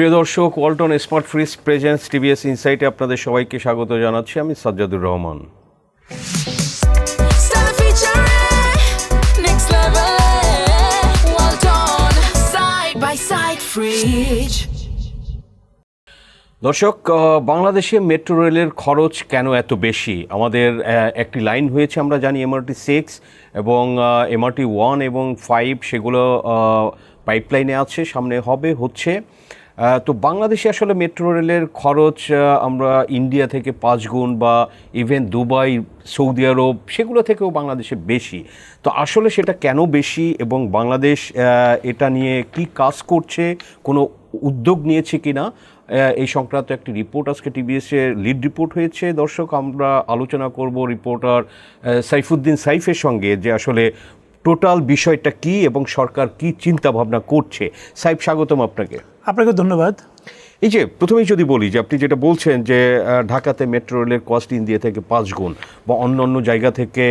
প্রিয় দর্শক Walton smart fridge presence TVS ইনসাইটে আপনাদের সবাইকে স্বাগত জানাচ্ছি। আমি সাজ্জাদুর রহমান. দর্শক বাংলাদেশে মেট্রো রেলের খরচ কেন এত বেশি? আমাদের একটি লাইন হয়েছে আমরা জানি এমআরটি সিক্স এবং এমআরটি ওয়ান এবং ফাইভ সেগুলো পাইপলাইনে আছে সামনে হবে হচ্ছে। তো বাংলাদেশে আসলে মেট্রো রেলের খরচ আমরা ইন্ডিয়া থেকে পাঁচ গুণ বা ইভেন দুবাই সৌদি আরব সেগুলো থেকেও বাংলাদেশে বেশি। তো আসলে সেটা কেন বেশি এবং বাংলাদেশ এটা নিয়ে কি কাজ করছে কোনো উদ্যোগ নিয়েছে কিনা আহ, এই সংক্রান্ত একটি রিপোর্ট আজকে টিবিএসে লিড রিপোর্ট হয়েছে। দর্শক আমরা আলোচনা করব রিপোর্টার সাইফুদ্দিন সাইফের সঙ্গে যে আসলে টোটাল বিষয়টা কি এবং সরকার কি চিন্তা ভাবনা করছে। সাইফ স্বাগতম আপনাকে। আপনাকে ধন্যবাদ। এই যে প্রথমেই যদি বলি যে আপনি যেটা বলছেন যে ঢাকাতে মেট্রো রেলের কস্ট ইন্ডিয়া থেকে পাঁচ গুণ বা অন্য অন্য জায়গা থেকে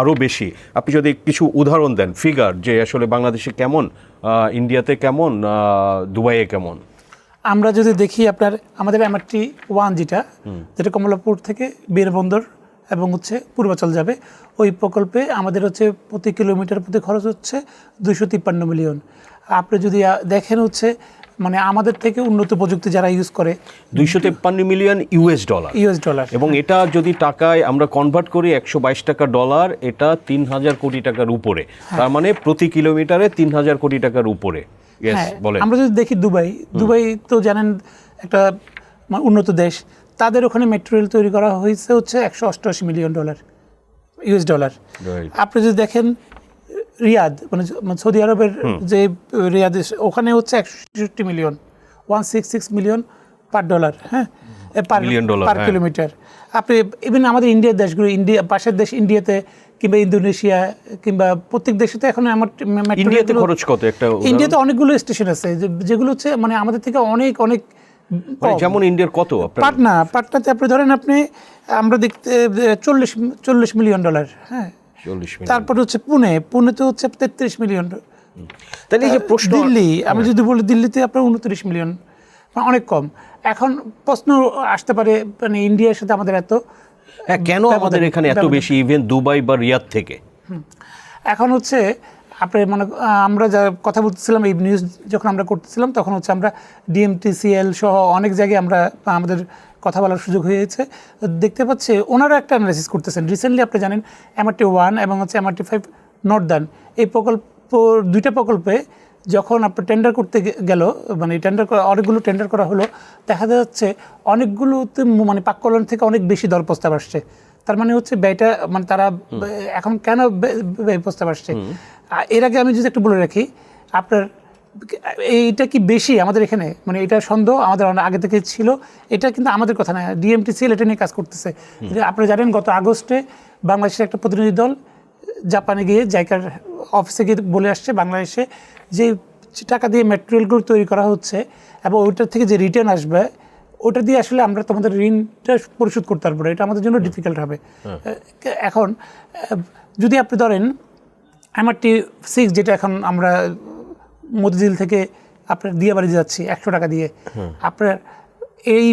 আরও বেশি। আপনি যদি কিছু উদাহরণ দেন ফিগার যে আসলে বাংলাদেশে কেমন ইন্ডিয়াতে কেমন দুবাইয়ে কেমন? আমরা যদি দেখি আপনার আমাদের এমআরটি ওয়ান যেটা যেটা কমলাপুর থেকে বীরবন্দর এবং হচ্ছে পূর্বাচল যাবে ওই প্রকল্পে আমাদের হচ্ছে প্রতি কিলোমিটার প্রতি খরচ হচ্ছে দুইশো তিপ্পান্ন মিলিয়ন। আপনি যদি দেখেন হচ্ছে মানে আমাদের থেকে উন্নত প্রযুক্তি যারা ইউজ করে দুইশো তেপ্পান্ন million US dollar. US dollar. এবং এটা যদি টাকায় আমরা কনভার্ট করি একশো বাইশ টাকা ডলার এটা তিন হাজার কোটি টাকার উপরে। তার মানে প্রতি কিলোমিটারে তিন হাজার কোটি টাকার উপরে। হ্যাঁ আমরা যদি দেখি দুবাই দুবাই তো জানেন একটা মানে উন্নত দেশ। তাদের ওখানে মেট্রো রেল তৈরি করা হয়েছে হচ্ছে একশো অষ্টআশি মিলিয়ন ডলার ইউএস ডলার। আপনি যদি দেখেন রিয়াদ মানে মানে সৌদি আরবের যে রিয়াদ ওখানে হচ্ছে একষট্টি million one six six million per dollar হ্যাঁ? পার হ্যাঁ। কিলোমিটার আপনি ইভেন আমাদের ইন্ডিয়ার দেশগুলো ইন্ডিয়া পাশের দেশ ইন্ডিয়াতে কিংবা ইন্দোনেশিয়া কিংবা প্রত্যেক দেশে তো এখন আমার ইন্ডিয়াতে খরচ কত? একটা ইন্ডিয়াতে অনেকগুলো স্টেশন আছে যেগুলো হচ্ছে মানে আমাদের থেকে অনেক অনেক মানে যেমন ইন্ডিয়ার কত পাটনা পাটনাতে আপনি ধরেন আপনি আমরা দেখতে চল্লিশ চল্লিশ মিলিয়ন ডলার হ্যাঁ? চল্লিশ তারপর হচ্ছে পুনে পুনেতে হচ্ছে তেত্রিশ মিলিয়ন। তাহলে এই যে প্রশ্ন দিল্লি আমি যদি বলি দিল্লিতে আপনার উনত্রিশ মিলিয়ন মানে অনেক কম। এখন প্রশ্ন আসতে পারে মানে ইন্ডিয়ার সাথে আমাদের এত হ্যাঁ, কেন আমাদের এখানে এত বেশি? ইভেন দুবাই বা রিয়াদ থেকে। এখন হচ্ছে আপনি মানে আমরা যা কথা বলতেছিলাম এই নিউজ যখন আমরা করতেছিলাম তখন হচ্ছে আমরা ডিএমটিসিএল সহ অনেক জায়গায় আমরা আমাদের কথা বলার সুযোগ হয়েছে। দেখতে পাচ্ছে ওনারা একটা অ্যানালাইসিস করতেছেন। রিসেন্টলি আপনি জানেন এমআরটি ওয়ান এবং হচ্ছে এমআরটি ফাইভ নর্দান এই প্রকল্প দুইটা প্রকল্পে যখন আপনার টেন্ডার করতে গেল মানে টেন্ডার করা অনেকগুলো টেন্ডার করা হলো দেখা যাচ্ছে অনেকগুলোতে মানে পাক কল্যাণ থেকে অনেক বেশি দর প্রস্তাব আসছে। তার মানে হচ্ছে ব্যয়টা মানে তারা এখন কেন ব্যয় প্রস্তাব আসছে? এর আগে আমি যদি একটু বলে রাখি আপনার এইটা কি বেশি আমাদের এখানে? মানে এটা সন্দেহ আমাদের অনেক আগে থেকে ছিল। এটা কিন্তু আমাদের কথা না। ডিএমটিসিএল এটা নিয়ে কাজ করতেছে। আপনারা জানেন গত আগস্টে বাংলাদেশের একটা প্রতিনিধি দল জাপানে গিয়ে জাইকার অফিসে গিয়ে বলে আসছে বাংলাদেশে যে টাকা দিয়ে ম্যাটেরিয়ালগুলো তৈরি করা হচ্ছে এবং ওইটার থেকে যে রিটার্ন আসবে ওটা দিয়ে আসলে আমরা তোমাদের ঋণটা পরিশোধ করতে পারব না। এটা আমাদের জন্য ডিফিকাল্ট হবে। এখন যদি আপনি ধরেন এমআরটি সিক্স যেটা এখন আমরা মতিঝিল থেকে আপনার দিয়ে বাড়ি যাচ্ছি একশো টাকা দিয়ে। আপনার এই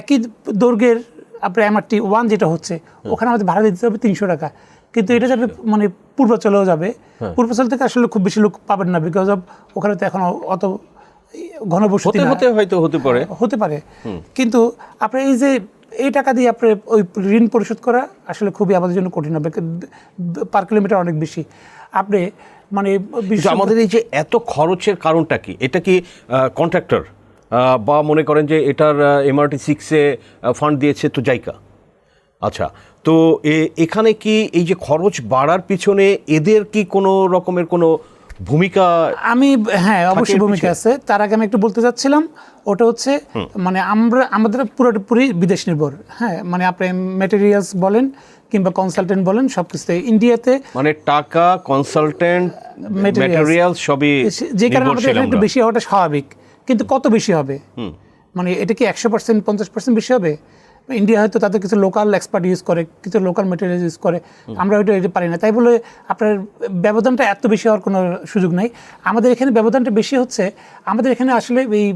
একই দৈর্ঘ্যের আপনার এমআরটি ওয়ান যেটা হচ্ছে ওখানে আমাদের ভাড়া দিতে হবে তিনশো টাকা। কিন্তু এটা যাবে মানে পূর্বাচলেও যাবে। পূর্বাচল থেকে আসলে খুব বেশি লোক পাবেন না বিকজ অফ ওখানে তো এখন অত ঘনবসতি হতে হতে হয়তো হতে পারে। হতে পারে। কিন্তু আপনার এই যে এই টাকা দিয়ে আপনার ওই ঋণ পরিশোধ করা আসলে খুবই আমাদের জন্য কঠিন হবে। পার কিলোমিটার অনেক বেশি। আপনি মানে আমাদের এই যে এত খরচের কারণটা কি? এটা কি কন্ট্রাক্টর বা মনে করেন যে এটার এমআরটি সিক্সে ফান্ড দিয়েছে তো জাইকা। আচ্ছা তো এখানে কি এই যে খরচ বাড়ার পিছনে এদের কি কোনো রকমের কোনো ভূমিকা আমি হ্যাঁ অবশ্যই ভূমিকা আছে। তার আগে আমি একটু বলতে চাচ্ছিলাম ওটা হচ্ছে মানে আমরা আমাদের পুরোপুরি বিদেশ নির্ভর হ্যাঁ মানে আপনি মেটেরিয়ালস বলেন কিংবা কনসালটেন্ট বলেন সব কিছুতে ইন্ডিয়াতে মানে টাকা কনসালটেন্ট. ম্যাটেরিয়াল সবই যে কারণে আমাদের একটু বেশি হওয়াটা স্বাভাবিক কিন্তু কত বেশি হবে? মানে এটা কি একশো পার্সেন্ট পঞ্চাশ পার্সেন্ট বেশি হবে? ইন্ডিয়া হয়তো তাদের কিছু লোকাল এক্সপার্ট ইউজ করে কিছু লোকাল মেটেরিয়াল ইউজ করে আমরা ওইটা এটা পারি না। তাই বলে আপনার ব্যবধানটা এত বেশি হওয়ার কোনো সুযোগ নাই। আমাদের এখানে ব্যবধানটা বেশি হচ্ছে আমাদের এখানে আসলে এই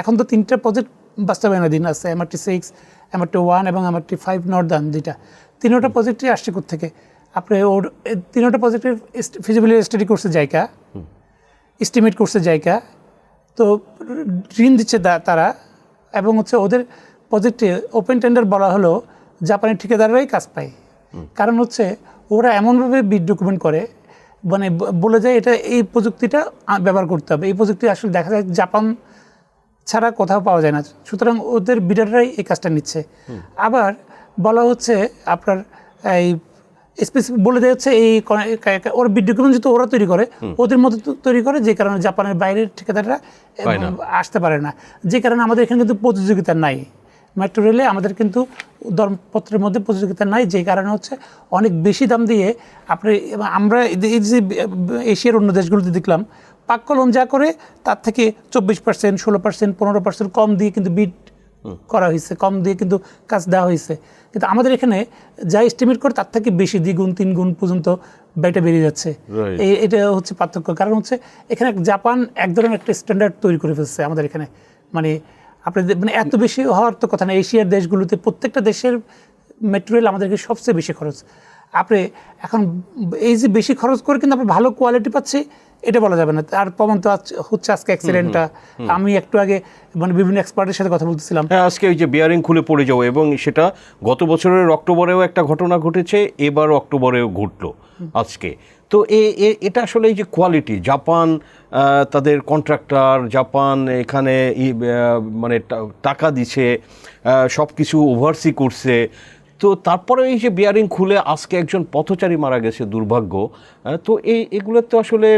এখন তো তিনটা প্রজেক্ট বাস্তবায়নের দিন আছে এমআরটি সিক্স এমআরটি ওয়ান এবং এমআরটি ফাইভ নর্দান যেটা। তিনোটা প্রজেক্টই আসছে থেকে আপনি ওর তিনোটা প্রজেক্টের ফিজিবিলিটি স্টাডি করছে জায়গা এস্টিমেট করছে জায়গা তো ঋণ দিচ্ছে তারা এবং হচ্ছে ওদের প্রজেক্টে ওপেন টেন্ডার বলা হলো জাপানি ঠিকাদাররাই কাজ পায়। কারণ হচ্ছে ওরা এমনভাবে বিড ডকুমেন্ট করে মানে বলে যায় এটা এই প্রযুক্তিটা ব্যবহার করতে হবে। এই প্রযুক্তি আসলে দেখা যায় জাপান ছাড়া কোথাও পাওয়া যায় না। সুতরাং ওদের বিডাররাই এই কাজটা নিচ্ছে। আবার বলা হচ্ছে আপনার এই স্পেসিফিক বলে দেওয়া হচ্ছে এই ওর ডকুমেন্ট যেহেতু ওরা তৈরি করে ওদের মধ্যে তো তৈরি করে যে কারণে জাপানের বাইরের ঠিকাদাররা আসতে পারে না। যে কারণে আমাদের এখানে কিন্তু প্রতিযোগিতা নাই। মেট্রো রেলে আমাদের কিন্তু দরপত্রের মধ্যে প্রতিযোগিতা নাই যে কারণে হচ্ছে অনেক বেশি দাম দিয়ে আপনি আমরা এই- এই যে এশিয়ার অন্য দেশগুলোতে দেখলাম পাক্কলন যা করে তার থেকে চব্বিশ পার্সেন্ট ষোলো পার্সেন্ট পনেরো পার্সেন্ট কম দিয়ে কিন্তু বিট করা হয়েছে কম দিয়ে কিন্তু কাজ দেওয়া হয়েছে। কিন্তু আমাদের এখানে যা এস্টিমেট করে তার থেকে বেশি দ্বিগুণ তিন গুণ পর্যন্ত ব্যয়টা বেরিয়ে যাচ্ছে। এটা হচ্ছে পার্থক্য। কারণ হচ্ছে এখানে জাপান এক ধরনের একটা স্ট্যান্ডার্ড তৈরি করে ফেলছে আমাদের এখানে। মানে আপনি মানে এত বেশি হওয়ার তো কথা না। এশিয়ার দেশগুলোতে প্রত্যেকটা দেশের মেটেরিয়াল আমাদেরকে সবচেয়ে বেশি খরচ। আপনি এখন এই যে বেশি খরচ করে কিন্তু আপনি ভালো কোয়ালিটি পাচ্ছি এটা বলা যাবে না। তার প্রমাণ তো হচ্ছে আজকে অ্যাক্সিডেন্টটা আমি একটু আগে মানে বিভিন্ন এক্সপার্টের সাথে কথা বলতেছিলাম। হ্যাঁ আজকে ওই যে বিয়ারিং খুলে পড়ে যাওয়া এবং সেটা গত বছরের অক্টোবরেও একটা ঘটনা ঘটেছে এবার অক্টোবরেও ঘটলো আজকে। তো এ- এ- এটা আসলে এই যে কোয়ালিটি জাপান তাদের কন্ট্রাক্টর জাপান এখানে মানে টাকা দিছে সব কিছু ওভারসি করছে তো তারপরে এই যে বিয়ারিং খুলে আজকে একজন পথচারী মারা গেছে দুর্ভাগ্য। তো এই এগুলো তো আসলে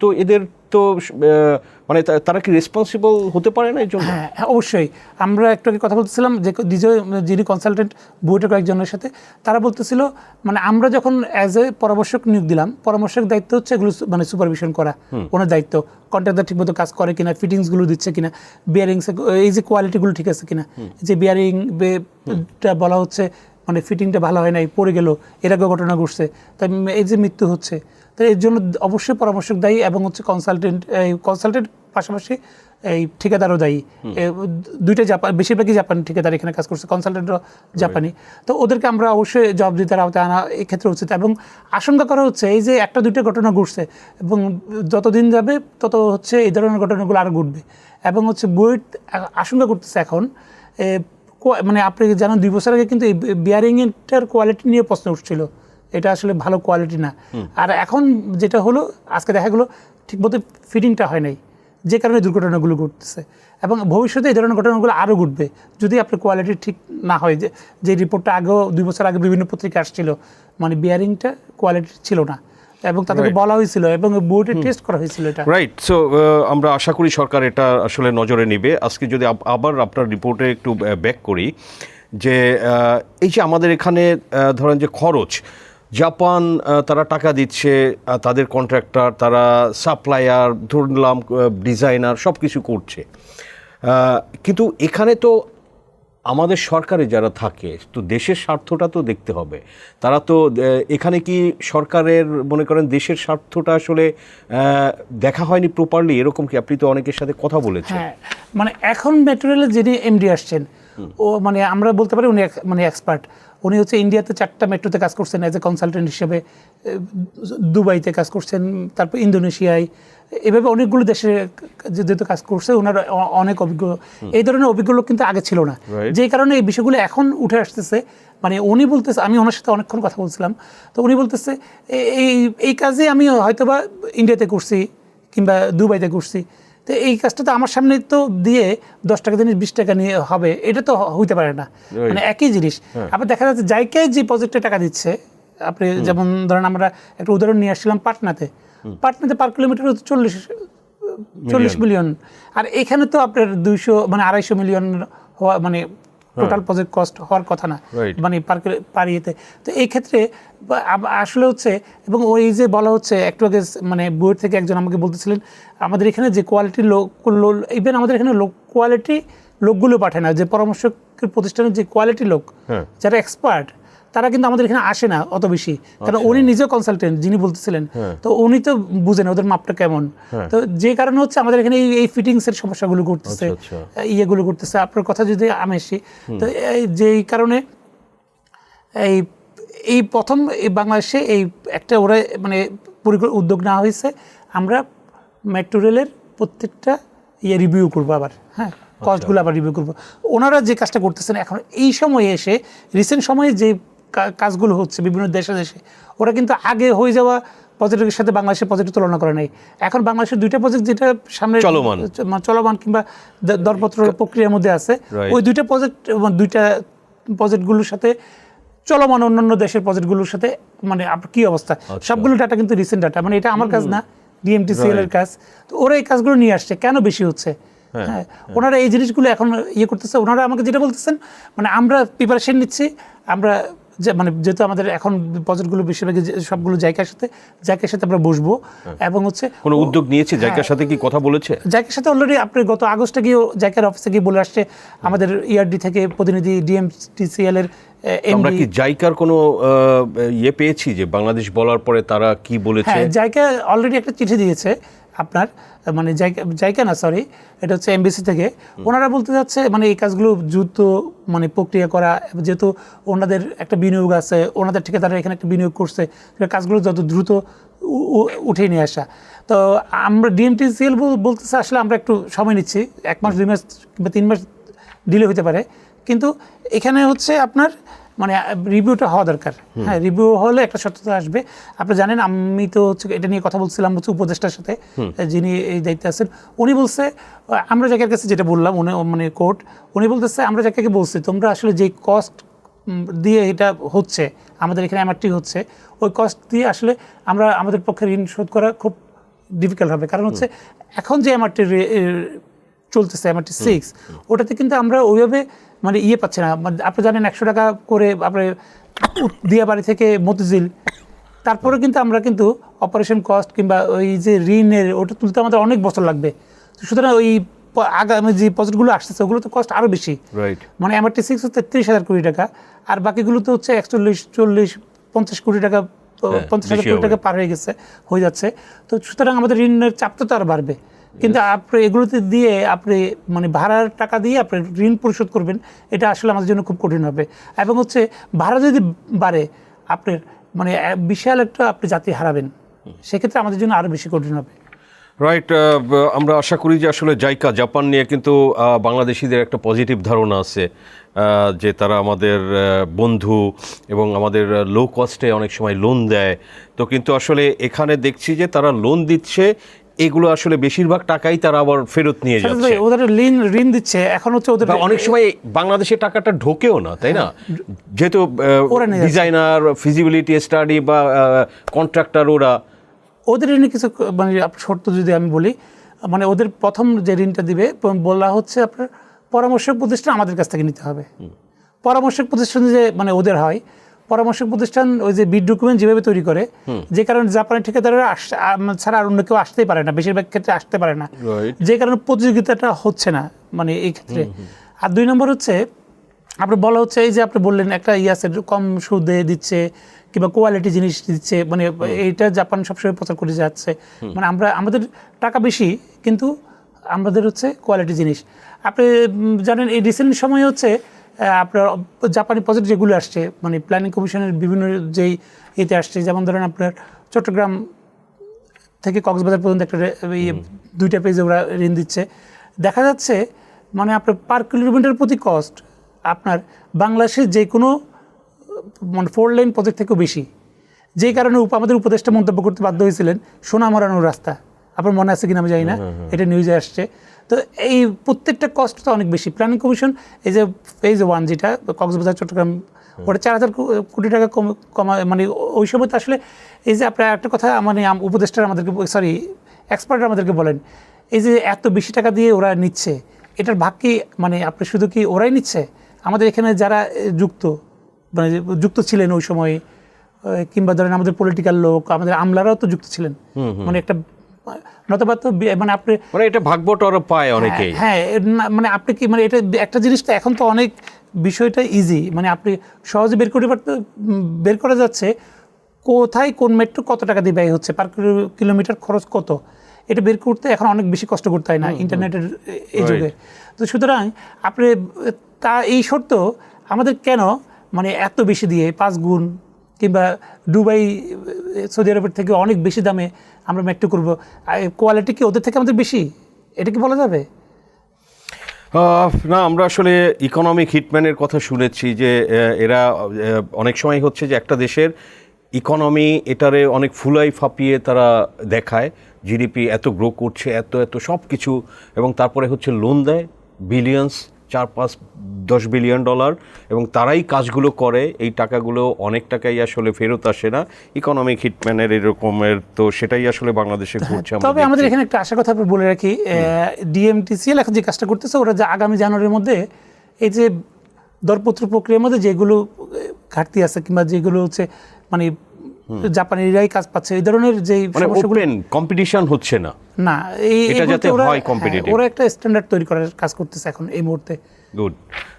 তো এদের তো মানে তারা কি রেসপন্সিবল হতে পারে না এই জন্য? হ্যাঁ হ্যাঁ, অবশ্যই। আমরা একটু আগে কথা বলতেছিলাম যে যিনি কনসালটেন্ট বুয়েটের কয়েকজনের সাথে তারা বলতেছিল মানে আমরা যখন অ্যাজ এ পরামর্শক নিয়োগ দিলাম পরামর্শক দায়িত্ব হচ্ছে এগুলো মানে সুপারভিশন করা ওনার দায়িত্ব। কন্ট্রাক্টর ঠিকমতো কাজ করে কিনা ফিটিংসগুলো দিচ্ছে কিনা বিয়ারিংস এই যে কোয়ালিটিগুলো ঠিক আছে কিনা যে বিয়ারিং বলা হচ্ছে মানে ফিটিংটা ভালো হয় নাই পড়ে গেল এর আগে ঘটনা ঘটছে। তাই এই যে মৃত্যু হচ্ছে তো এর জন্য অবশ্যই পরামর্শক দায়ী এবং হচ্ছে কনসালটেন্ট এই কনসালটেন্ট পাশাপাশি এই ঠিকাদারও দায়ী। দুইটা জাপান বেশিরভাগই জাপানি ঠিকাদার এখানে কাজ করছে কনসালটেন্টও জাপানি। তো ওদেরকে আমরা অবশ্যই জবাবদিহিতার আওতায় আনা এক্ষেত্রে উচিত এবং আশঙ্কা করা হচ্ছে এই যে একটা দুইটা ঘটনা ঘটছে এবং যতদিন যাবে তত হচ্ছে এই ধরনের ঘটনাগুলো আরও ঘটবে। এবং হচ্ছে বুয়েট আশঙ্কা করতেছে এখন মানে আপনি জানেন দুই বছর আগে কিন্তু এই বিয়ারিংটার কোয়ালিটি নিয়ে প্রশ্ন উঠছিল। এটা আসলে ভালো কোয়ালিটি না। আর এখন যেটা হলো আজকে দেখা গেলো ঠিকমতো ফিটিংটা হয় নাই। যে কারণে দুর্ঘটনাগুলো ঘটতেছে। এবং ভবিষ্যতে এই ধরনের ঘটনাগুলো আরও ঘটবে। যদি আপনার কোয়ালিটি ঠিক না হয় যে যে রিপোর্টটা আগেও দুই বছর আগে বিভিন্ন পত্রিকা আসছিল মানে বিয়ারিংটা কোয়ালিটি ছিল না। এবং তাদেরকে বলা হয়েছিল এবং বোর্ডে টেস্ট করা হয়েছিল এটা। রাইট সো আমরা আশা করি সরকার এটা আসলে নজরে নেবে। আজকে যদি আবার আপনার রিপোর্টে একটু ব্যাক করি যে এই যে আমাদের এখানে ধরেন যে খরচ জাপান তারা টাকা দিচ্ছে তাদের কন্ট্রাক্টর তারা সাপ্লায়ার ধরলাম ডিজাইনার সব কিছু করছে। কিন্তু এখানে তো আমাদের সরকারে যারা থাকে, তো দেশের স্বার্থটা তো দেখতে হবে। তারা তো এখানে কি সরকারের, মনে করেন, দেশের স্বার্থটা আসলে দেখা হয়নি প্রপারলি এরকম কি? আপনি তো অনেকের সাথে কথা বলেছেন। হ্যাঁ মানে এখন মেটেরিয়ালে যিনি এমডি আসছেন ও মানে আমরা বলতে পারি উনি মানে এক্সপার্ট উনি হচ্ছে ইন্ডিয়াতে চারটা মেট্রোতে কাজ করছেন অ্যাজ এ কনসালটেন্ট হিসেবে দুবাইতে কাজ করছেন তারপর ইন্দোনেশিয়ায় এভাবে অনেকগুলো দেশে যেহেতু কাজ করছে ওনার অনেক অভিজ্ঞ। এই ধরনের অভিজ্ঞ লোক কিন্তু আগে ছিল না। Right. যে কারণে এই বিষয়গুলো এখন উঠে আসতেছে মানে উনি বলতেছে আমি ওনার সাথে অনেকক্ষণ কথা বলছিলাম তো উনি বলতেছে এই এই কাজে আমি হয়তোবা ইন্ডিয়াতে করছি কিংবা দুবাইতে করছি তো এই কাজটা তো আমার সামনে তো দিয়ে দশ টাকা জিনিস বিশ টাকা নিয়ে হবে এটা তো হইতে পারে না। মানে একই জিনিস। আবার দেখা যাচ্ছে যাইকে যে প্রজেক্টে টাকা দিচ্ছে আপনি যেমন ধরেন আমরা একটা উদাহরণ নিয়ে আসছিলাম পাটনাতে। পাটনাতে পার কিলোমিটার হচ্ছে চল্লিশ চল্লিশ মিলিয়ন। আর এখানে তো আপনার দুইশো মানে আড়াইশো মিলিয়ন হওয়া মানে টোটাল প্রজেক্ট কস্ট হওয়ার কথা না। মানে পার ইয়েতে। তো এই ক্ষেত্রে আসলে হচ্ছে এবং ওই যে বলা হচ্ছে একটু আগে মানে বইয়ের থেকে একজন আমাকে বলতেছিলেন আমাদের এখানে যে কোয়ালিটি লোক ইভেন আমাদের এখানে লোক কোয়ালিটি লোকগুলো পাঠায় না। যে পরামর্শকের প্রতিষ্ঠানের যে কোয়ালিটি লোক হ্যাঁ। যারা এক্সপার্ট তারা কিন্তু আমাদের এখানে আসে না অত বেশি। কারণ উনি নিজেও কনসালটেন্ট যিনি বলতেছিলেন। তো উনি তো বুঝেন ওদের মাপটা কেমন। তো যে কারণে হচ্ছে আমাদের এখানে এই- ফিটিংসের সমস্যাগুলো ঘটতেছে আচ্ছা, ইয়েগুলো ঘটতেছে। আপনার কথা যদি আমি আসি তো যেই কারণে এই এই প্রথম এই বাংলাদেশে এই একটা ওরা মানে পরিকল্প উদ্যোগ নেওয়া হয়েছে। আমরা মেট্রো রেলের প্রত্যেকটা ইয়ে রিভিউ করব আবার হ্যাঁ? কস্টগুলো আবার রিভিউ করব। ওনারা যে কাজটা করতেছেন এখন এই সময়ে এসে রিসেন্ট সময়ে যে কাজগুলো হচ্ছে বিভিন্ন দেশে দেশে। ওরা কিন্তু আগে হয়ে যাওয়া প্রজেক্টের সাথে বাংলাদেশের প্রজেক্টের তুলনা করে নাই। এখন বাংলাদেশের দুইটা প্রজেক্ট যেটা সামনে চলমান। চলমান কিংবা দরপত্র প্রক্রিয়ার মধ্যে আছে ওই দুইটা প্রজেক্ট দুইটা প্রজেক্টগুলোর সাথে চলমান অন্যান্য দেশের প্রজেক্টগুলোর সাথে মানে কি অবস্থা? সবগুলো ডাটা কিন্তু রিসেন্ট ডাটা মানে এটা আমার কাজ না ডিএমটিসিএল এর কাজ। তো ওরা এই কাজগুলো নিয়ে আসছে। কেন বেশি হচ্ছে? হ্যাঁ ওনারা এই জিনিসগুলো এখন ইয়ে করতেছে। ওনারা আমাকে যেটা বলতেছেন মানে আমরা প্রিপারেশন নিচ্ছি আমরা যে মানে যেহেতু আমাদের এখন প্রজেক্টগুলো বেশিরভাগই সবগুলো জায়গার সাথে জায়গার সাথে আমরা বসবো। এবং হচ্ছে কোনো উদ্যোগ নিয়েছে? জায়গার সাথে কি কথা বলেছে? জায়গার সাথে অলরেডি আপনি গত আগস্টে গিয়ে জায়গার অফিসে গিয়ে বলে আসছে আমাদের ইআরডি থেকে প্রতিনিধি ডিএমটিসিএল এর আমরা কি জাইকার কোনো ইয়ে পেয়েছি যে বাংলাদেশ বলার পরে তারা কি বলেছে? হ্যাঁ জায়গা অলরেডি একটা চিঠি দিয়েছে। আপনার মানে জায়গা জায়গা না সরি এটা হচ্ছে এমবিসি থেকে। ওনারা বলতে যাচ্ছে মানে এই কাজগুলো যুদ্ধ মানে প্রক্রিয়া করা যেহেতু ওনাদের একটা বিনিয়োগ আছে ওনাদের ঠিকাদারা এখানে একটা বিনিয়োগ করছে কাজগুলো যত দ্রুত উঠে নিয়ে আসা। তো আমরা ডিএমটিসিএল বলতেছে আসলে আমরা একটু সময় নিচ্ছি এক মাস দুই মাস কিংবা তিন মাস ডিলে হতে পারে। কিন্তু এখানে হচ্ছে আপনার মানে রিভিউটা হওয়া দরকার। হ্যাঁ রিভিউ হলে একটা সত্যতা আসবে। আপনি জানেন আমি তো হচ্ছে এটা নিয়ে কথা বলছিলাম হচ্ছে উপদেষ্টার সাথে যিনি এই দায়িত্বে আছেন। উনি বলছে আমরা জায়গার কাছে যেটা বললাম উনি মানে কোর্ট উনি বলতেছে আমরা জায়গাকে বলছি তোমরা আসলে যেই কস্ট দিয়ে এটা হচ্ছে আমাদের এখানে এমআরটি হচ্ছে ওই কস্ট দিয়ে আসলে আমরা আমাদের পক্ষে ঋণ শোধ করা খুব ডিফিকাল্ট হবে। কারণ হচ্ছে এখন যে এমআরটি চলতেছে এমআরটি সিক্স ওটাতে কিন্তু আমরা ওইভাবে মানে ইয়ে পাচ্ছি না। মানে আপনি জানেন একশো টাকা করে আপনার দিয়াবাড়ি থেকে মতিঝিল তারপরে কিন্তু আমরা কিন্তু অপারেশন কস্ট কিংবা ওই যে ঋণের ওটা তুলতে আমাদের অনেক বছর লাগবে। সুতরাং ওই আগামী যে প্রজেক্টগুলো আসতেছে ওগুলো তো কস্ট আরও বেশি। রাইট মানে এমআরটি সিক্স হচ্ছে তিরিশ হাজার কোটি টাকা আর বাকিগুলো তো হচ্ছে একচল্লিশ চল্লিশ পঞ্চাশ কোটি টাকা পঞ্চাশ হাজার কোটি টাকা পার হয়ে গেছে হয়ে যাচ্ছে। তো সুতরাং আমাদের ঋণের চাপটা তো আর বাড়বে। কিন্তু আপনি এগুলোতে দিয়ে আপনি মানে ভাড়ার টাকা দিয়ে আপনি ঋণ পরিশোধ করবেন, এটা আসলে আমাদের জন্য খুব কঠিন হবে। এবং হচ্ছে ভাড়া যদি বাড়ে, আপনার মানে বিশাল একটা আপনি জাতি হারাবেন, সেক্ষেত্রে আমাদের জন্য আরও বেশি কঠিন হবে। রাইট আমরা আশা করি যে আসলে জাইকা, জাপান নিয়ে কিন্তু বাংলাদেশিদের একটা পজিটিভ ধারণা আছে যে তারা আমাদের বন্ধু এবং আমাদের লো কস্টে অনেক সময় লোন দেয়। তো কিন্তু আসলে এখানে দেখছি যে তারা লোন দিচ্ছে এগুলো আসলে বেশিরভাগ টাকাই তারা আবার ফেরত নিয়ে যাচ্ছে। ওদের ঋণ ঋণ দিচ্ছে। এখন হচ্ছে ওদের অনেক সময় বাংলাদেশের টাকাটা ঢোকেও না তাই না? যেহেতু ওরা ডিজাইনার ফিজিবিলিটি স্টাডি বা কন্ট্রাক্টর ওরা। ওদের ঋণে কিছু মানে শর্ত যদি আমি বলি মানে ওদের প্রথম যে ঋণটা দিবে বলা হচ্ছে আপনার পরামর্শক প্রতিষ্ঠান আমাদের কাছ থেকে নিতে হবে। পরামর্শক প্রতিষ্ঠান যে মানে ওদের হয় পরামর্শক প্রতিষ্ঠান ওই যে বিড ডকুমেন্ট যেভাবে তৈরি করে যে কারণে জাপানি ঠিকাদাররা ছাড়া আর অন্য কেউ আসতেই পারে না বেশিরভাগ ক্ষেত্রে আসতে পারে না। যে কারণে প্রতিযোগিতাটা হচ্ছে না মানে এই ক্ষেত্রে। আর দুই নম্বর হচ্ছে আপনি বলা হচ্ছে এই যে আপনি বললেন একটা ইয়াসের কম সুদে দিচ্ছে কিংবা কোয়ালিটি জিনিস দিচ্ছে মানে এইটা জাপান সবসময় প্রচার করে যাচ্ছে। মানে আমরা আমাদের টাকা বেশি কিন্তু আমাদের হচ্ছে কোয়ালিটি জিনিস। আপনি জানেন এই রিসেন্ট সময় হচ্ছে আপনার জাপানি প্রজেক্ট যেগুলো আসছে মানে প্ল্যানিং কমিশনের বিভিন্ন যেই ইয়েতে আসছে যেমন ধরেন আপনার চট্টগ্রাম থেকে কক্সবাজার পর্যন্ত একটা ইয়ে দুইটা পেজে ওরা ঋণ দিচ্ছে। দেখা যাচ্ছে মানে আপনার পার কিলোমিটার প্রতি কস্ট আপনার বাংলাদেশের যে কোনো মানে ফোর লাইন প্রজেক্ট থেকেও বেশি। যেই কারণে উপ- আমাদের উপদেষ্টা মন্তব্য করতে বাধ্য হয়েছিলেন সোনা মরানোর রাস্তা। আপনার মনে আছে কিনা আমি জানি না। এটা নিউজে আসছে। তো এই প্রত্যেকটা কস্ট তো অনেক বেশি। প্ল্যানিং কমিশন এই যে ফেজ ওয়ান যেটা কক্সবাজার চট্টগ্রাম ওটা চার হাজার কো- কোটি টাকা কম কমা মানে ওই সময় তো আসলে এই যে আপনার একটা কথা মানে উপদেষ্টারা আমাদেরকে সরি এক্সপার্ট আমাদেরকে বলেন এই যে এত বেশি টাকা দিয়ে ওরা নিচ্ছে এটার ভাগ কি মানে আপনি শুধু কি ওরাই নিচ্ছে? আমাদের এখানে যারা যুক্ত মানে যুক্ত ছিলেন ওই সময় কিংবা ধরেন আমাদের পলিটিক্যাল লোক আমাদের আমলারাও তো যুক্ত ছিলেন। মানে একটা নতুবা তো মানে আপনি মানে এটা ভাগবটরা পায় অনেকেই। হ্যাঁ এর না- মানে আপনি কি মানে এটা একটা জিনিস তো এখন তো অনেক বিষয়টা ইজি মানে আপনি সহজে বের করতে পারতে বের করা যাচ্ছে কোথায় কোন মেট্রো কত টাকা দিয়ে ব্যয় হচ্ছে পার কিলোমিটার খরচ কত? এটা বের করতে এখন অনেক বেশি কষ্ট করতে হয় না ইন্টারনেটের এই যুগে। তো সুতরাং আপনি তা এই শর্ত আমাদের কেন মানে এত বেশি দিয়ে পাঁচ গুণ কিংবা দুবাই, সৌদি আরবের থেকে অনেক বেশি দামে আমরা মেট্রো করব। কোয়ালিটি কি ওদের থেকে আমাদের বেশি? এটা কি বলা যাবে? না, আমরা আসলে ইকোনমিক হিটম্যানের কথা শুনেছি যে এরা অনেক সময় হচ্ছে যে একটা দেশের ইকোনমি এটারে অনেক ফুলাই ফাপিয়ে তারা দেখায়। জিডিপি এত গ্রো করছে, এত এত সব কিছু এবং তারপরে হচ্ছে লোন দেয় বিলিয়ন্স চার পাঁচ দশ বিলিয়ন ডলার এবং তারাই কাজগুলো করে এই টাকাগুলো অনেক টাকাই আসলে ফেরত আসে না। ইকোনমিক হিটম্যানের এরকমের তো সেটাই আসলে বাংলাদেশে ঘটছে তবে আমাদের এখানে একটা আশা কথা বলে রাখি ডিএমটিসিএল এখন যে কাজটা করতেছে ওরা যে আগামী জানুয়ারির মধ্যে এই যে দরপত্র প্রক্রিয়ার মধ্যে যেগুলো ঘাটতি আছে কিংবা যেগুলো হচ্ছে মানে জাপানিরাই কাজ পাচ্ছে। এই ধরনের যে মানে সমস্যাগুলো ওপেন কম্পিটিশন হচ্ছে না। না এই এটা যাতে হয় হ্যাঁ, competitive। ওরা একটা স্ট্যান্ডার্ড তৈরি করার কাজ করতেছে এখন এই মুহূর্তে। গুড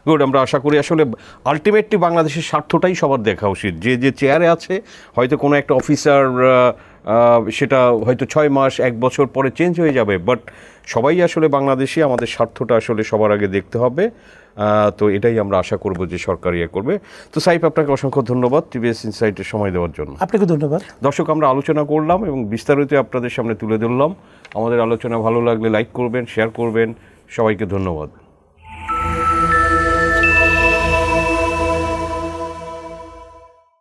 গুড আমরা আশা করি আসলে আলটিমেটলি বাংলাদেশের স্বার্থটাই সবার দেখা উচিত। যে যে চেয়ারে আছে হয়তো কোনো একটা অফিসার সেটা হয়তো ছয় মাস এক বছর পরে চেঞ্জ হয়ে যাবে। বাট সবাই আসলে বাংলাদেশে আমাদের স্বার্থটা আসলে সবার আগে দেখতে হবে। তো এটাই আমরা আশা করব যে সরকার ইয়ে করবে। তো সাইফ আপনাকে অসংখ্য ধন্যবাদ টিভিএস ইনসাইটের সময় দেওয়ার জন্য। আপনাকে ধন্যবাদ। দর্শক আমরা আলোচনা করলাম এবং বিস্তারিত আপনাদের সামনে তুলে ধরলাম। আমাদের আলোচনা ভালো লাগলে লাইক করবেন শেয়ার করবেন। সবাইকে ধন্যবাদ।